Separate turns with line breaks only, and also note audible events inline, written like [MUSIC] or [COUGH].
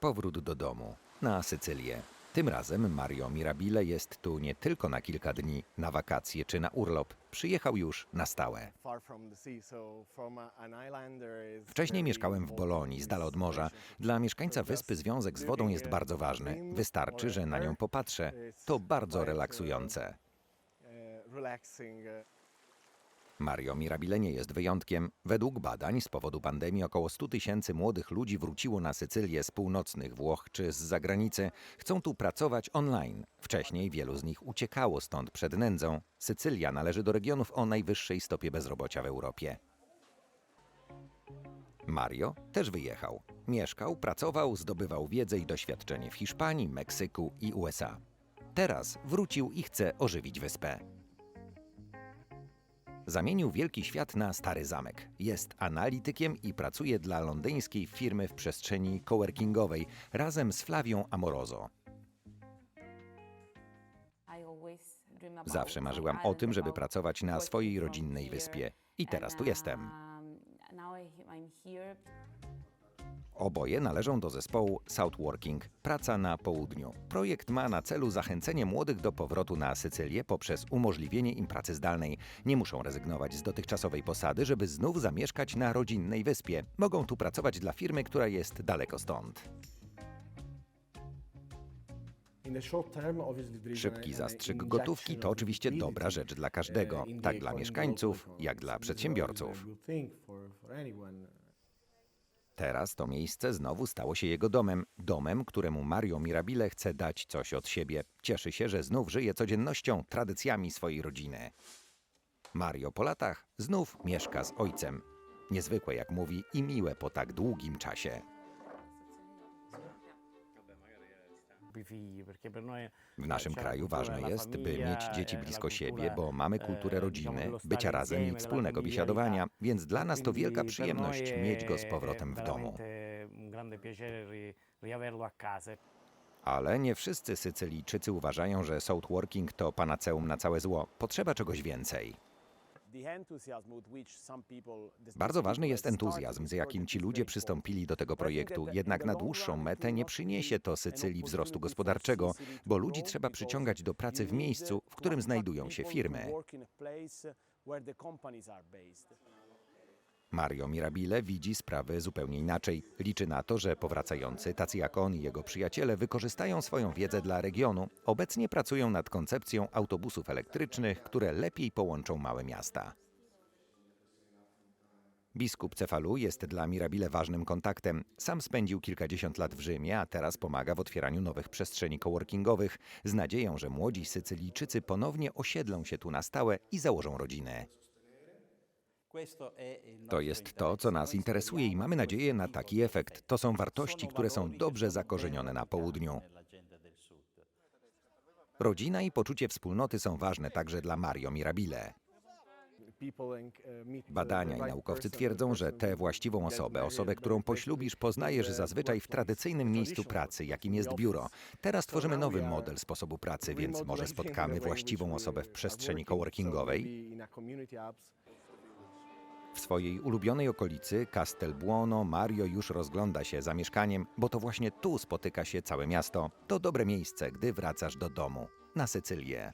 Powrót do domu, na Sycylię. Tym razem Mario Mirabile jest tu nie tylko na kilka dni, na wakacje czy na urlop. Przyjechał już na stałe. Wcześniej mieszkałem w Bolonii, z dala od morza. Dla mieszkańca wyspy związek z wodą jest bardzo ważny. Wystarczy, że na nią popatrzę. To bardzo relaksujące. Mario Mirabile nie jest wyjątkiem. Według badań z powodu pandemii około 100 tysięcy młodych ludzi wróciło na Sycylię z północnych Włoch czy z zagranicy. Chcą tu pracować online. Wcześniej wielu z nich uciekało stąd przed nędzą. Sycylia należy do regionów o najwyższej stopie bezrobocia w Europie. Mario też wyjechał. Mieszkał, pracował, zdobywał wiedzę i doświadczenie w Hiszpanii, Meksyku i USA. Teraz wrócił i chce ożywić wyspę. Zamienił wielki świat na stary zamek. Jest analitykiem i pracuje dla londyńskiej firmy w przestrzeni coworkingowej razem z Flawią Amoroso. Zawsze marzyłam o tym, żeby pracować na swojej rodzinnej wyspie. I teraz tu jestem. Oboje należą do zespołu Southworking, praca na południu. Projekt ma na celu zachęcenie młodych do powrotu na Sycylię poprzez umożliwienie im pracy zdalnej. Nie muszą rezygnować z dotychczasowej posady, żeby znów zamieszkać na rodzinnej wyspie. Mogą tu pracować dla firmy, która jest daleko stąd. Szybki zastrzyk gotówki to oczywiście dobra rzecz dla każdego, tak dla mieszkańców, jak dla przedsiębiorców. Teraz to miejsce znowu stało się jego domem, domem, któremu Mario Mirabile chce dać coś od siebie. Cieszy się, że znów żyje codziennością, tradycjami swojej rodziny. Mario po latach znów mieszka z ojcem. Niezwykłe, jak mówi, i miłe po tak długim czasie. W naszym kraju ważne jest, by mieć dzieci blisko siebie, bo mamy kulturę rodziny, bycia razem i wspólnego biesiadowania, więc dla nas to wielka przyjemność mieć go z powrotem w domu. Ale nie wszyscy Sycylijczycy uważają, że Southworking to panaceum na całe zło. Potrzeba czegoś więcej. Bardzo ważny jest entuzjazm, z jakim ci ludzie przystąpili do tego projektu. Jednak na dłuższą metę nie przyniesie to Sycylii wzrostu gospodarczego, bo ludzi trzeba przyciągać do pracy w miejscu, w którym znajdują się firmy. Mario Mirabile widzi sprawy zupełnie inaczej. Liczy na to, że powracający, tacy jak on i jego przyjaciele, wykorzystają swoją wiedzę dla regionu. Obecnie pracują nad koncepcją autobusów elektrycznych, które lepiej połączą małe miasta. Biskup Cefalu jest dla Mirabile ważnym kontaktem. Sam spędził kilkadziesiąt lat w Rzymie, a teraz pomaga w otwieraniu nowych przestrzeni coworkingowych z nadzieją, że młodzi Sycylijczycy ponownie osiedlą się tu na stałe i założą rodzinę. To jest to, co nas interesuje i mamy nadzieję na taki efekt. To są wartości, które są dobrze zakorzenione na południu. Rodzina i poczucie wspólnoty są ważne także dla Mario Mirabile. Badania i naukowcy twierdzą, że tę właściwą osobę, osobę, którą poślubisz, poznajesz zazwyczaj w tradycyjnym miejscu pracy, jakim jest biuro. Teraz tworzymy nowy model sposobu pracy, więc może spotkamy [LAUGHS] właściwą osobę w przestrzeni coworkingowej, w swojej ulubionej okolicy, Castelbuono, Mario już rozgląda się za mieszkaniem, bo to właśnie tu spotyka się całe miasto. To dobre miejsce, gdy wracasz do domu, na Sycylię.